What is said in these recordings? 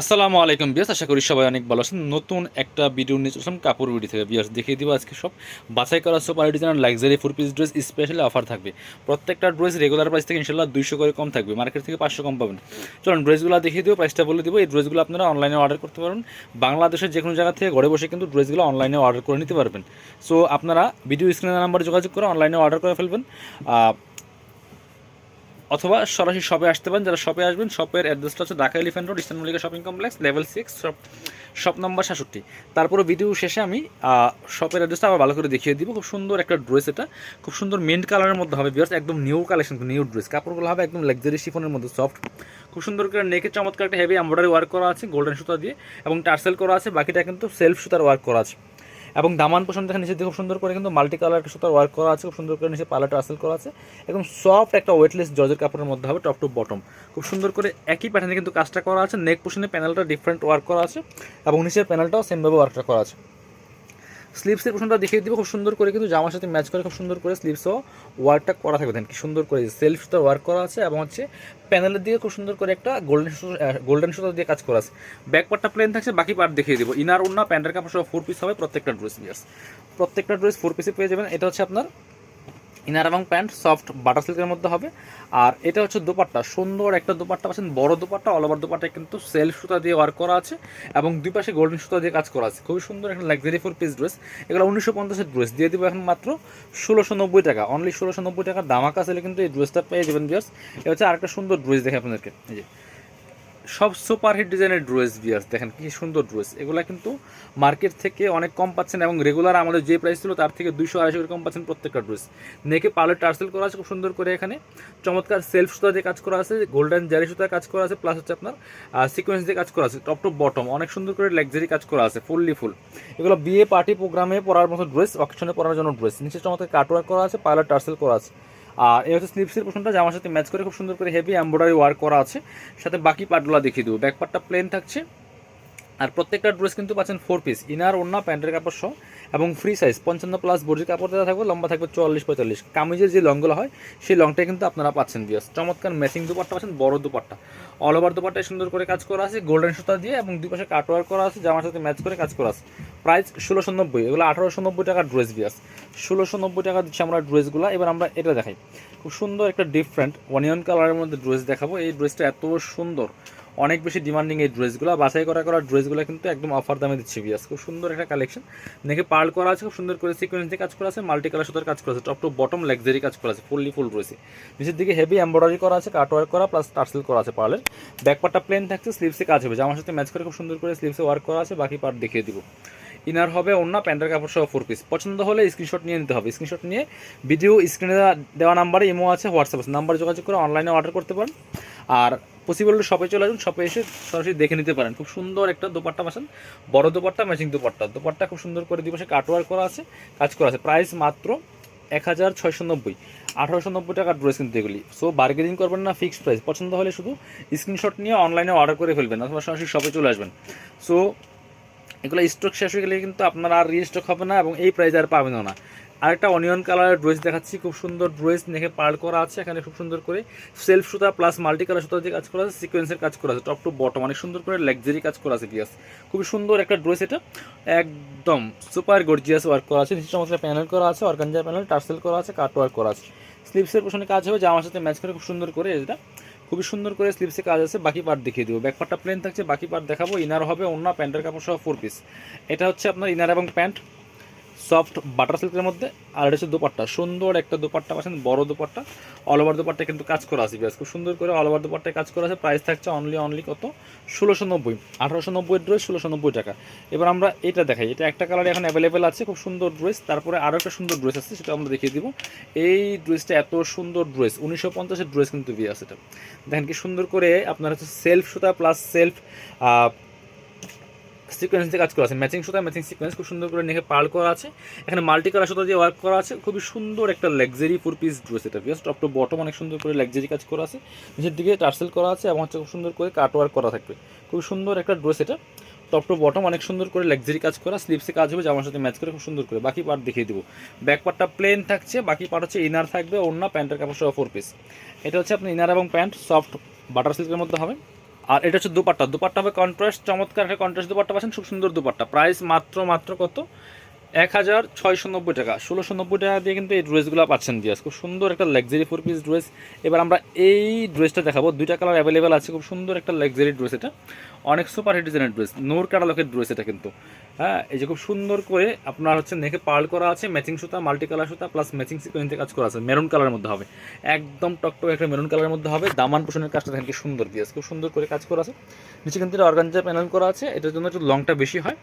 আসসালামু আলাইকুম বিয়াস আশা করি সবাই অনেক ভালো আছেন। নতুন একটা ভিডিও নিয়ে চলছিলাম কাপড় ভিডিও থেকে। বিয়াস দেখিয়ে দিব আজকে সব বাছাই করা super design luxury four piece dress specially offer থাকবে। প্রত্যেকটা ড্রেস রেগুলার প্রাইস থেকে ইনশাল্লাহ দুইশো করে কম থাকবে। মার্কেট থেকে পাঁচশো কম পাবেন। চলুন ড্রেসগুলো দেখিয়ে দিব প্রাইসটা বলে দিব। এই ড্রেসগুলো আপনারা অনলাইনে অর্ডার করতে পারবেন। বাংলাদেশের যে কোনো জায়গা থেকে ঘরে বসে কিন্তু ড্রেসগুলো অনলাইনে অর্ডার করে নিতে পারবেন। সো আপনারা ভিডিও স্ক্রিনের নাম্বারে যোগাযোগ করে অনলাইনে অর্ডার করে ফেলবেন। অথবা সরাসরি শপে আসতে পারেন। যারা শপে আসবেন শপের অ্যাড্রেসটা হচ্ছে Dhaka elephant road eastern Mallika shopping complex level six shop shop number সাতষট্টি তারপরে ভিডিও শেষে আমি শপের অ্যাড্রেসটা আবার ভালো করে দেখিয়ে দিব। খুব সুন্দর একটা ড্রেস এটা। খুব সুন্দর মেন্ট কালারের মধ্যে হবে বিয়ার্স একদম নিউ কালেকশন নিউ ড্রেস কাপড়গুলো হবে একদম লাক্সারি শিফনের মধ্যে সফট খুব সুন্দর করে নেকে চমৎকার একটা হেভি এমব্রয়ডারি ওয়ার্ক করা আছে গোল্ডেন সুতা দিয়ে, এবং টার্সেল করা আছে, বাকিটা কিন্তু সেলফ সুতার ওয়ার্ক করা আছে। এবং দামান পোষণ দেখেন নিচে দিকে খুব সুন্দর করে কিন্তু মাল্টি কালার সুতার ওয়ার্ক করা আছে, খুব সুন্দর করে নিচে পালাটা আসেল করা আছে এবং সফট একটা ওয়েটলেস জর্জের কাপড়ের মধ্যে হবে টপ টু বটম খুব সুন্দর করে একই প্যাটার্নে কিন্তু কাজটা করা আছে নেক পোষণে প্যানেলটা ডিফারেন্ট ওয়ার্ক করা আছে এবং নিচের প্যানেলটাও সেমভাবে ওয়ার্কটা করা আছে। স্লিপসের পোশনটা দেখিয়ে দিব, খুব সুন্দর করে কিন্তু জামার সাথে ম্যাচ করে, খুব সুন্দর করে স্লিপসও ওয়ার্কটা করা থাকবে। দেখেন কি সুন্দর করে সেলফ সুতো ওয়ার্ক করা আছে এবং হচ্ছে প্যানেলের দিকে খুব সুন্দর করে একটা গোল্ডেন গোল্ডেন সুতা দিয়ে কাজ করা আছে। ব্যাক পার্টটা প্লেন থাকছে, বাকি পার্ট দেখিয়ে দিব। ইনার উন্না প্যান্টের কাপড় সব ফোর পিস হবে প্রত্যেকটা ড্রেস ইয়ার্স প্রত্যেকটা ড্রেস ফোর পিসে পেয়ে যাবেন। এটা হচ্ছে আপনার ইনার এবং প্যান্ট, সফট বাটার সিল্কের মধ্যে হবে। আর এটা হচ্ছে দোপাট্টা, সুন্দর একটা দোপাট্টা পাচ্ছেন, বড় দোপাট্টা অল ওভার দোপাট্টায় কিন্তু সেলফ সুতা দিয়ে ওয়ার্ক করা আছে এবং দুই পাশে গোল্ডেন সুতা দিয়ে কাজ করা আছে। খুবই সুন্দর একটা লাক্সারি ফোর পিস ড্রেস এগুলো উনিশশো পঞ্চাশের ড্রেস দিয়ে দিব এখন মাত্র ষোলোশো নব্বই টাকা। অনলি ষোলোশো নব্বই টাকা। দামাকা ছেলে কিন্তু এই ড্রেসটা পেয়ে যাবেন বিয়ার্স এটা হচ্ছে আরেকটা সুন্দর ড্রেস দেখে আপনাদেরকে। এই যে সব সুপার হিট ডিজাইনের ড্রেস বিয়ার্স দেখেন কি সুন্দর ড্রেস এগুলা কিন্তু মার্কেট থেকে অনেক কম পাচ্ছেন এবং রেগুলার আমাদের যে প্রাইস ছিল তার থেকে দুইশো আড়াইশো করে কম পাচ্ছেন প্রত্যেকটা ড্রেস নেকে পার্লার টার্সেল করা আছে, খুব সুন্দর করে এখানে। চমৎকার সেলফ সুতা দিয়ে কাজ করা আছে গোল্ডেন জারি সুতায় কাজ করা আছে প্লাস হচ্ছে আপনার সিকোয়েন্স দিয়ে কাজ করা আছে টপ টু বটম অনেক সুন্দর করে লাক্সারি কাজ করা আছে ফুললি ফুল এগুলো বিয়ে পার্টি প্রোগ্রামে পরার মতো ড্রেস অকেশনে পরার জন্য ড্রেস নিচে চমৎকার কাটওয়ার্ক করা আছে পার্লার টার্সেল করা আছে। আর এই হচ্ছে স্লিপসের পোশনটা জামার সাথে ম্যাচ করে খুব সুন্দর করে হেভি এমব্রয়ডারি ওয়ার্ক করা আছে। সাথে বাকি পার্টগুলো দেখিয়ে দেবো। ব্যাক পার্টটা প্লেন থাকছে। আর প্রত্যেকটা ড্রেস কিন্তু পাচ্ছেন ফোর পিস ইনার ওড়না, প্যান্টের কাপড় সহ, এবং ফ্রি সাইজ পঞ্চান্ন প্লাস বডির কাপড় দেওয়া থাকবে, লম্বা থাকবে চুয়াল্লিশ পঁয়তাল্লিশ। কামিজের যে লংগুলো হয়, সেই লংটাই কিন্তু আপনারা পাচ্ছেন বিয়াস চমৎকার ম্যাচিং দুপাট্টা পাচ্ছেন, বড় দুপাট্টা। অল ওভার দুপাট্টায় সুন্দর করে কাজ করা আছে গোল্ডেন সুতা দিয়ে এবং দুই পাশে কাটওয়ার করা আছে, জামার সাথে ম্যাচ করে কাজ করা আছে। প্রাইস ষোলোশো নব্বই, এগুলো আঠারোশো নব্বই টাকার ড্রেস বিয়াস ষোলোশো নব্বই টাকা দিচ্ছি আমরা ড্রেসগুলো এবার আমরা এটা দেখাই। খুব সুন্দর একটা ডিফারেন্ট অনিয়ন কালারের মধ্যে ড্রেস দেখাবো। এই ড্রেসটা এত সুন্দর। অনেক বেশি ডিমান্ডিং এই ড্রেসগুলো বাছাই করা করা ড্রেসগুলো কিন্তু একদম অফার দামে দিচ্ছে বিয়াস খুব সুন্দর একটা কালেকশন দেখে পার্ল করা আছে, খুব সুন্দর করে সিকোয়েন্স দিয়ে কাজ করা আছে মাল্টি কালার সুতার কাজ করা আছে টপ টু বটম লাক্সারি কাজ করা আছে ফুললি ফুল রয়েছে নিচের দিকে হেভি এমব্রয়ডারি করা আছে কাটওয়ার্ক করা প্লাস টার্সেল করা আছে পার্লের। ব্যাকপার্টটা প্লেন থাকছে স্লিভসে কাজ হবে। জামার সাথে ম্যাচ করে খুব সুন্দর করে স্লিভসে ওয়ার্ক করা আছে, বাকি পার্ট দেখিয়ে দিব। ইনার হবে অন্য প্যান্টের কাপড় সহ ফোর পিস পছন্দ হলে স্ক্রিনশট নিয়ে নিতে হবে। স্ক্রিনশট নিয়ে ভিডিও স্ক্রিনে দেওয়া নাম্বারে ইমো আছে হোয়াটসঅ্যাপ আছে। নাম্বার যোগাযোগ করে অনলাইনে অর্ডার করতে পারেন। আর পসিবল শপে চলে আসুন শপে এসে সরাসরি দেখে নিতে পারেন। খুব সুন্দর একটা দোপাট্টা পাচ্ছেন বড় দোপাট্টা ম্যাচিং দোপাট্টা। দোপাট্টা খুব সুন্দর করে দিবসে কাটওয়ার করা আছে, কাজ করা আছে। প্রাইস মাত্র এক হাজার ছয়শো নব্বই। আঠারোশো নব্বই টাকার ড্রেস কিন্তু এগুলি। সো বার্গেনিং করবেন না ফিক্সড প্রাইস পছন্দ হলে শুধু স্ক্রিনশট নিয়ে অনলাইনে অর্ডার করে ফেলবেন, অথবা সরাসরি শপে চলে আসবেন। সো এগুলো স্টক শেষ হয়ে গেলে কিন্তু আপনার আর রিস্টক হবে না এবং এই প্রাইস আর পাবেনও না। আরেকটা অনিয়ন কালারের ড্রেস দেখাচ্ছি, খুব সুন্দর ড্রেস নেখে পার্ল করা আছে, এখানে খুব সুন্দর করে সেলফ সুতা প্লাস মাল্টি কালার সুতা দিয়ে কাজ করা আছে সিকোয়েন্সের কাজ করা আছে টপ টু বটম অনেক সুন্দর করে লাক্সারি কাজ করা আছে পিয়াস খুবই সুন্দর একটা ড্রেস এটা। একদম সুপার গর্জিয়াস ওয়ার্ক করা আছে, নিচে চমৎকার প্যানেল করা আছে অর্গানজা প্যানেল টার্সেল করা আছে কাট ওয়ার্ক করা আছে। স্লিপসের পোশনে কাজ হবে জামার সাথে ম্যাচ করে খুব সুন্দর করে এটা। খুবই সুন্দর করে স্লিপসে কাজ আছে, বাকি পার্ট দেখিয়ে দেবো। ব্যাক পার্টটা প্লেন থাকছে, বাকি পার্ট দেখাবো ইনার হবে অন্য প্যান্টের কাপড় সহ ফোর পিস এটা হচ্ছে আপনার ইনার এবং প্যান্ট সফট বাটার সিল্কের মধ্যে, আর এটা হচ্ছে দোপাট্টা। সুন্দর একটা দোপাট্টা পাচ্ছেন, বড় দোপাট্টা। অল ওভার দোপাট্টা কিন্তু কাজ করা আছে বেশ খুব সুন্দর করে অল ওভার দোপাট্টায় কাজ করা আছে। প্রাইস থাকছে অনলি অনলি কত? ষোলোশো নব্বই। আঠারোশো নব্বই ড্রেস ষোলোশো নব্বই টাকা। এবার আমরা এটা দেখাই। এটা একটা কালার এখন অ্যাভেলেবেল আছে, খুব সুন্দর ড্রেস তারপরে আরও একটা সুন্দর ড্রেস আছে, সেটা আমরা দেখিয়ে দিব। এই ড্রেসটা এত সুন্দর ড্রেস উনিশশো পঞ্চাশের ড্রেস কিন্তু বিয়ে আছে এটা। দেখেন কি সুন্দর করে আপনার হচ্ছে সেলফ সুতা প্লাস সেলফ সিকোয়েন্স দিয়ে কাজ করা আছে। ম্যাচিং সুতা ম্যাচিং সিকোয়েন্স খুব সুন্দর করে নেখে পার্ল করা আছে। এখানে মাল্টি কালার সুতা দিয়ে ওয়ার্ক করা আছে। খুবই সুন্দর একটা লাক্সারি ফোর পিস ড্রেস এটা। বিকজ টপ টু বটম অনেক সুন্দর করে লাক্সারি কাজ করা আছে। নিচের দিকে টার্সেল করা আছে এবং হচ্ছে খুব সুন্দর করে কাট ওয়ার্ক করা থাকবে। খুব সুন্দর একটা ড্রেস এটা। টপ টু বটম অনেক সুন্দর করে লাক্সারি কাজ করা। স্লিপসে কাজ হবে, জামার সাথে ম্যাচ করে খুব সুন্দর করে। বাকি পার্ট দেখিয়ে দেবো। ব্যাক পার্টটা প্লেন থাকছে, বাকি পার্ট হচ্ছে ইনার থাকবে অন্য প্যান্টের কাপড় সহ ফোর পিস এটা হচ্ছে আপনার ইনার এবং প্যান্ট সফট বাটার সিল্কের মধ্যে হবে। আর এটা হচ্ছে দুপাট্টা। দুপাট্টা হবে কন্ট্রাস্ট চমৎকার একটা কন্ট্রাস্ট দুপাট্টা পাচ্ছেন, খুব সুন্দর দুপাট্টা। প্রাইস মাত্র মাত্র কত? এক হাজার ছয়শো নব্বই টাকা। ষোলোশো নব্বই টাকা দিয়ে কিন্তু এই ড্রেসগুলো পাচ্ছেন দিয়ে খুব সুন্দর একটা লাক্সারি ফোর পিস ড্রেস এবার আমরা এই ড্রেসটা দেখাবো। দুইটা কালার অ্যাভেলেবেল আছে। খুব সুন্দর একটা লাক্সারি ড্রেস এটা। অনেক সুপার হিট ডিজাইনের ড্রেস নোর কাটালকের ড্রেস এটা কিন্তু। হ্যাঁ এই যে খুব সুন্দর করে আপনার হচ্ছে নেকে পার্ল করা আছে, ম্যাচিং সুতা মাল্টি কালার সুতা, প্লাস ম্যাচিং সিকোয়েন্সে কাজ করা আছে। মেরুন কালারের মধ্যে হবে। একদম টকটক একটা মেরুন কালারের মধ্যে হবে। দামান পোষণের কাজটা দেখেন কি সুন্দর দিয়ে আছে, খুব সুন্দর করে কাজ করা আছে। নিচে কিন্তু অর্গানজা প্যানেল করা আছে, এটার জন্য একটু লংটা বেশি হয়।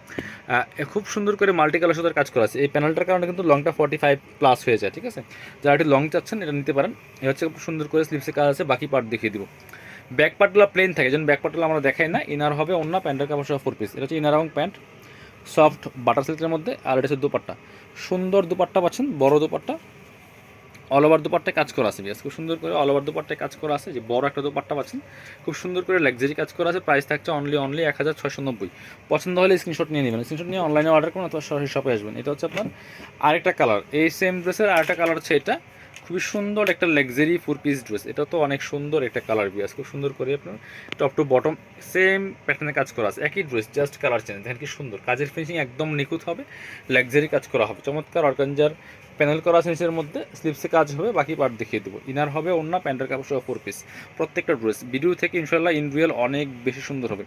খুব সুন্দর করে মাল্টি কালার সুতার কাজ করা আছে। এই প্যানেলটার কারণে কিন্তু লংটা ফর্টি ফাইভ প্লাস হয়ে যায়, ঠিক আছে? যারা একটু লং চাচ্ছেন, এটা নিতে পারেন। এ হচ্ছে খুব সুন্দর করে স্লিপসে কাজ আছে, বাকি পার্ট দেখিয়ে দিব। ব্যাক পার্টগুলো প্লেন থাকে যেন ব্যাক পার্টগুলো আমরা দেখাই না। ইনার হবে অন্য প্যান্টের কাপড় সহ ফোর পিস এটা হচ্ছে ইনার এবং প্যান্ট সফট বাটার সিল্কের মধ্যে, আর এটা হচ্ছে দুপাট্টা। সুন্দর দুপাট্টা পাচ্ছেন, বড় দুপাট্টা। অল ওভার দুপাট্টায় কাজ করা আছে বিয়াস, খুব সুন্দর করে অল ওভার দুপাট্টায় কাজ করা আছে। যে বড় একটা দুপাট্টা পাচ্ছেন, খুব সুন্দর করে লাক্সারি কাজ করা আছে। প্রাইস থাকছে অনলি অনলি এক হাজার ছয়শো নব্বই। পছন্দ হলে স্ক্রিনশট নিয়ে নেবেন। স্ক্রিনশট নিয়ে অনলাইনে অর্ডার করুন, অথবা সরাসরি শপে আসবেন। এটা হচ্ছে আপনার আরেকটা কালার এই সেম ড্রেসের আরেকটা কালার হচ্ছে এটা। খুবই সুন্দর একটা লাক্সারি ফোর পিস ড্রেস এটা তো অনেক সুন্দর একটা কালার বিয়াস খুব সুন্দর করে আপনার টপ টু বটম সেম প্যাটার্নে কাজ করা আছে। একই ড্রেস জাস্ট কালার চেঞ্জ দেখেন কি সুন্দর, কাজের ফিনিশিং একদম নিখুঁত হবে লাক্সারি কাজ করা হবে। চমৎকার অর্গানজার প্যানেল করা আছে নিচের মধ্যে স্লিপসে কাজ হবে, বাকি পার্ট দেখিয়ে দেবো। ইনার হবে অন্য প্যান্টের কাপড় সহ ফোর পিস প্রত্যেকটা ড্রেস ভিডিও থেকে ইনশাল্লাহ ইন রিয়েল অনেক বেশি সুন্দর হবে।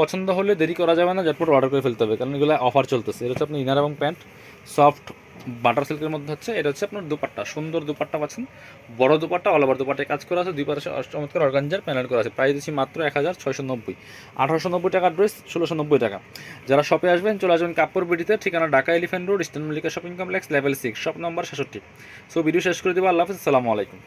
পছন্দ হলে দেরি করা যাবে না, ঝটপট অর্ডার করে ফেলতে হবে, কারণ এগুলো অফার চলতেছে। এটা হচ্ছে আপনার ইনার এবং প্যান্ট সফট বাটার সিল্কের মধ্যে হচ্ছে, এটা হচ্ছে আপনার দুপাট্টা। সুন্দর দুপাট্টা পাচ্ছেন। বড় দুপাট্টা, অল ওভার দুপাট্টায় কাজ করা আছে। দুই পাশে চমৎকার অর্গানজার প্যানেল করা আছে। প্রাইস দিচ্ছি মাত্র এক হাজার ছয়শো নব্বই। আঠারোশো নব্বই টাকা ড্রেস ষোলোশো নব্বই টাকা। যারা শপে আসবেন, চলে আসবেন কাপড় বিটিতে ঠিকানা Dhaka elephant road, eastern Mallika shopping complex level six shop number সাতষট্টি সো ভিডিও শেষ করে দেবো। আল্লাহ হাফিজ। আসসালামু আলাইকুম।